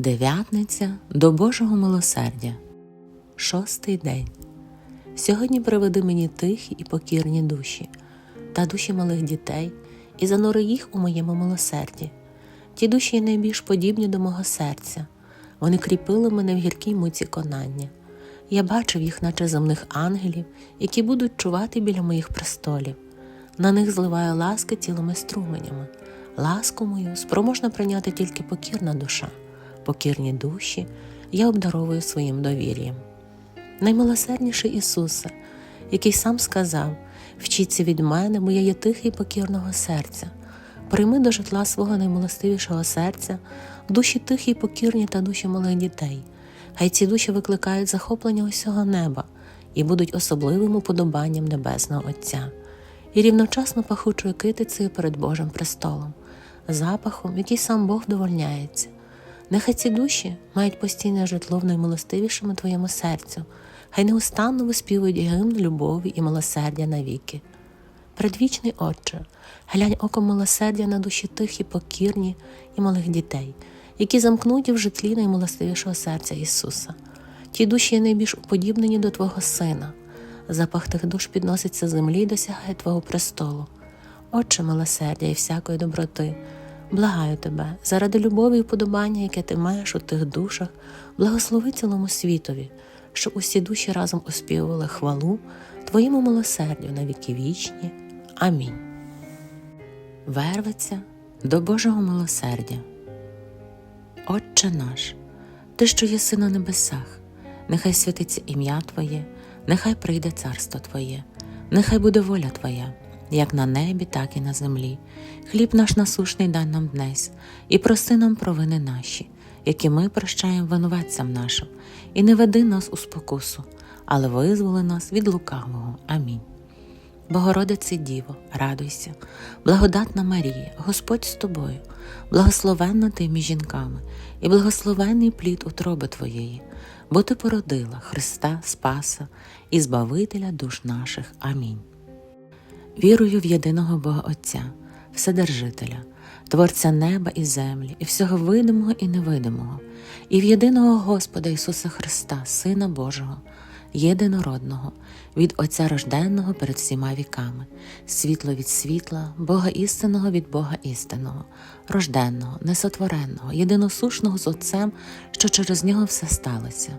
Дев'ятниця до Божого милосердя. Шостий день. Сьогодні приведи мені тихі і покірні душі та душі малих дітей і занури їх у моєму милосерді. Ті душі є найбільш подібні до мого серця. Вони кріпили мене в гіркій муці конання. Я бачив їх, наче земних ангелів, які будуть чувати біля моїх престолів. На них зливаю ласки цілими струменями. Ласку мою спроможна прийняти тільки покірна душа, покірні душі я обдаровую своїм довір'ям. Наймилосердніший Ісусе, який сам сказав: Вчіться від мене, моє є тихе покірного серця, прийми до житла свого наймилостивішого серця, душі тихі й покірні та душі малих дітей. Хай ці душі викликають захоплення усього неба і будуть особливим уподобанням Небесного Отця, і рівночасно пахучою китицею перед Божим престолом, запахом, який сам Бог довольняється. Нехай ці душі мають постійне житло в наймилостивішому твоєму серцю, хай неустанно виспівують гімн любові і милосердя навіки. Предвічний Отче, глянь оком милосердя на душі тихі, покірні і малих дітей, які замкнуті в житлі наймилостивішого серця Ісуса. Ті душі є найбільш уподібнені до Твого Сина. Запах тих душ підноситься землі і досягає Твого престолу. Отче милосердя і всякої доброти, благаю тебе, заради любові і вподобання, яке ти маєш у тих душах, благослови цілому світові, щоб усі душі разом оспівували хвалу Твоєму милосердю на віки вічні. Амінь. Верветься до Божого милосердя. Отче наш, Ти, що єси на небесах, нехай святиться ім'я Твоє, нехай прийде царство Твоє, нехай буде воля Твоя, як на небі, так і на землі. Хліб наш насушний дай нам днесь, і прости нам провини наші, які ми прощаємо винуватцям нашим, і не веди нас у спокусу, але визволи нас від лукавого. Амінь. Богородице Діво, радуйся, благодатна Марія, Господь з тобою, благословенна ти між жінками, і благословенний плід утроби Твоєї, бо Ти породила Христа Спаса і Збавителя душ наших. Амінь. Вірую в єдиного Бога Отця, Вседержителя, Творця неба і землі, і всього видимого і невидимого, і в єдиного Господа Ісуса Христа, Сина Божого, єдинородного, від Отця рожденного перед всіма віками, світло від світла, Бога істинного від Бога істинного, рожденного, несотвореного, єдиносушного з Отцем, що через нього все сталося.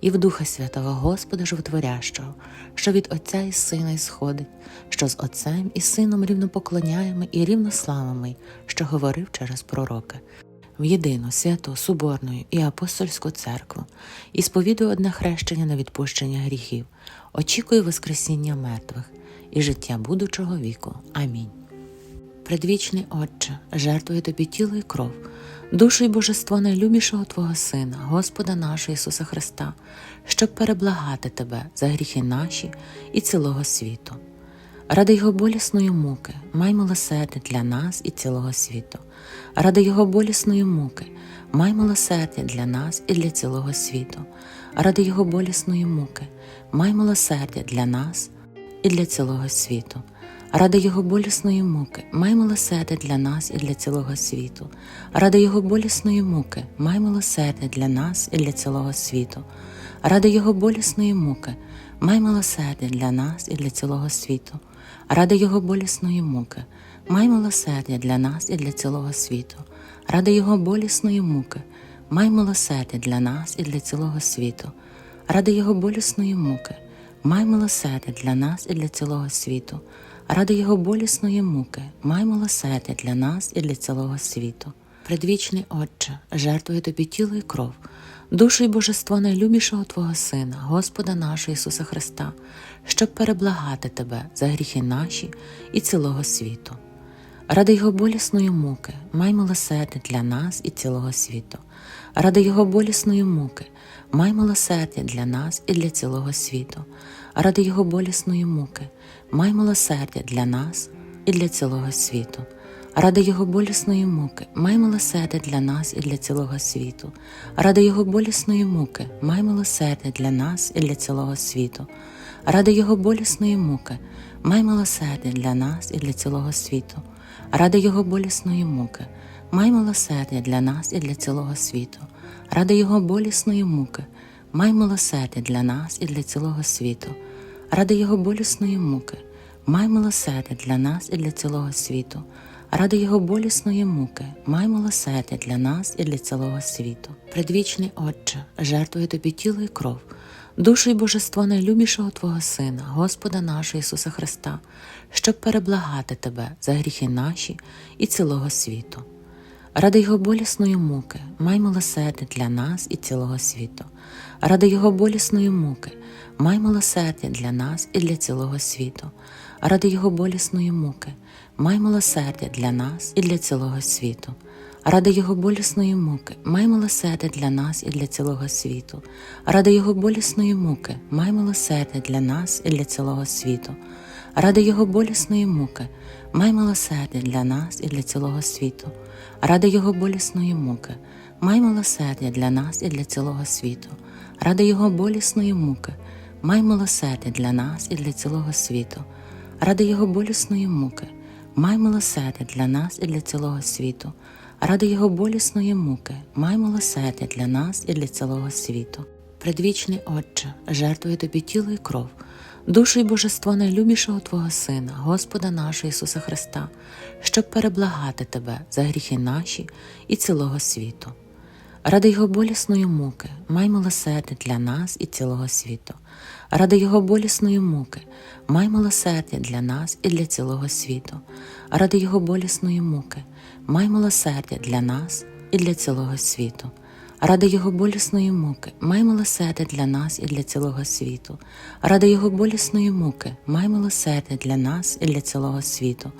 І в Духа Святого Господа Животворящого, що від Отця і Сина ісходить, що з Отцем і Сином рівно поклоняємо і рівно славимо, що говорив через пророки, в єдину святу, Соборну і апостольську церкву, і сповідую одне хрещення на відпущення гріхів, очікую Воскресіння мертвих і життя будучого віку. Амінь. Предвічний Отче, жертвую тобі тіло і кров, душу й божество найлюбішого Твого Сина, Господа нашого Ісуса Христа, щоб переблагати Тебе за гріхи наші і цілого світу. Ради Його болісної муки, май милосердя для нас і цілого світу. Ради Його болісної муки, май милосердя для нас і для цілого світу. Ради Його болісної муки, май милосердя для нас і для цілого світу. Ради Його болісної муки, май милосердя для нас і для цілого світу. Ради Його болісної муки, май милосердя для нас і для цілого світу. Ради Його болісної муки, май милосердя для нас і для цілого світу. Ради Його болісної муки, май милосердя для нас і для цілого світу. Ради Його болісної муки, май милосердя для нас і для цілого світу. Ради Його болісної муки, май милосердя для нас і для цілого світу. Ради Його болісної муки, май милосердя для нас і для цілого світу. Предвічний Отче, жертвую тобі тіло і кров, душу й божество найлюбішого Твого Сина, Господа нашого Ісуса Христа, щоб переблагати Тебе за гріхи наші і цілого світу. Ради Його болісної муки, май милосердя для нас і цілого світу. Ради Його болісної муки, май милосердя для нас і для цілого світу. Ради Його болісної муки, май милосердя для нас і для цілого світу. Ради Його болісної муки, май милосердя для нас і для цілого світу. Ради Його болісної муки, май милосердя для нас і для цілого світу. Ради Його болісної муки, май милосердя для нас і для цілого світу. Ради Його болісної муки, май милосердя для нас і для цілого світу. Ради Його болісної муки, май милосердя для нас і для цілого світу. Ради Його болісної муки, май милосердя для нас і для цілого світу. Ради Його болісної муки, май милосердя для нас і для цілого світу. Предвічний Отче, жертвую тобі тіло і кров, душу і божество найлюбішого Твого Сина, Господа нашого Ісуса Христа, щоб переблагати Тебе за гріхи наші і цілого світу. Ради Його болісної муки, май милосердя для нас і цілого світу. Ради Його болісної муки, май милосердя для нас і для цілого світу. Ради Його болісної муки, май милосердя для нас і для цілого світу. Ради Його болісної муки, май милосердя для нас і для цілого світу. Ради Його болісної муки, май милосердя для нас і для цілого світу. Ради Його болісної муки, май милосердя для нас і для цілого світу. Ради Його болісної муки, май милосердя для нас і для цілого світу. Ради Його болісної муки, май милосердя для нас і для цілого світу. Ради Його болісної муки, май милосердя для нас і для цілого світу. Ради Його болісної муки, май милосердя для нас і для цілого світу. Предвічний Отче, жертвую тобі тіло і кров, душу і божество найлюбішого Твого Сина, Господа нашого Ісуса Христа, щоб переблагати Тебе за гріхи наші і цілого світу. Ради Його болісної муки, май милосердя для нас і цілого світу. Ради Його болісної муки, май милосердя для нас і для цілого світу. Ради Його болісної муки, май милосердя для нас і для цілого світу. Ради Його болісної муки, май милосердя для нас і для цілого світу. Ради Його болісної муки, май милосердя для нас і для цілого світу.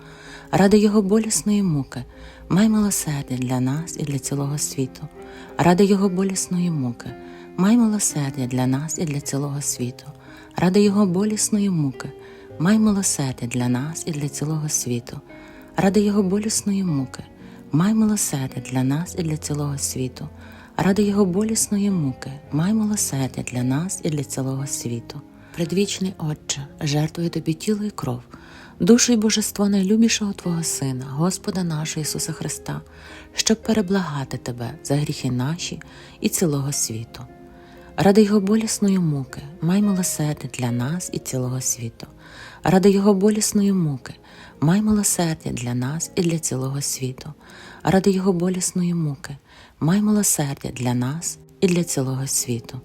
Ради Його болісної муки, май милосердя для нас і для цілого світу. Ради Його болісної муки, май милосердя для нас і для цілого світу. Ради Його болісної муки, май милосердя для нас і для цілого світу. Ради Його болісної муки, май милосердя для нас і для цілого світу. Ради Його болісної муки, май милосердя для нас і для цілого світу. Предвічний Отче, жертвую тобі тіло і кров, душу і божество найлюбішого Твого Сина, Господа нашого Ісуса Христа, щоб переблагати Тебе за гріхи наші і цілого світу. Ради Його болісної муки, май милосердя для нас і цілого світу. Ради Його болісної муки, май милосердя для нас і для цілого світу. Ради Його болісної муки, май милосердя для нас і для цілого світу.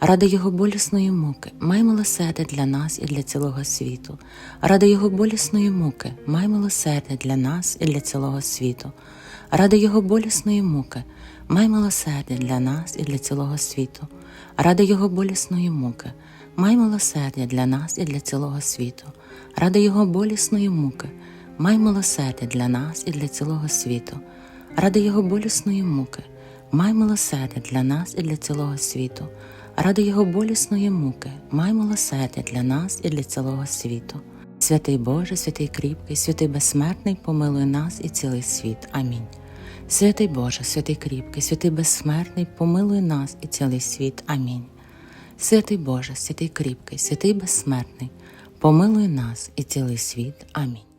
Ради Його болісної муки, май милосердя для нас і для цілого світу. Ради Його болісної муки, май милосердя для нас і для цілого світу. Ради Його болісної муки, май милосердя для нас і для цілого світу. Ради Його болісної муки, май милосердя для нас і для цілого світу. Ради Його болісної муки, май милосердя для нас і для цілого світу. Ради Його болісної муки, май милосердя для нас і для цілого світу. Ради Його болісної муки, май милосердя для нас і для цілого світу. Святий Боже, святий кріпкий, святий безсмертний, помилуй нас і цілий світ. Амінь. Святий Боже, святий кріпкий, святий безсмертний, помилуй нас і цілий світ. Амінь. Святий Боже, святий кріпкий, святий безсмертний, помилуй нас і цілий світ. Амінь.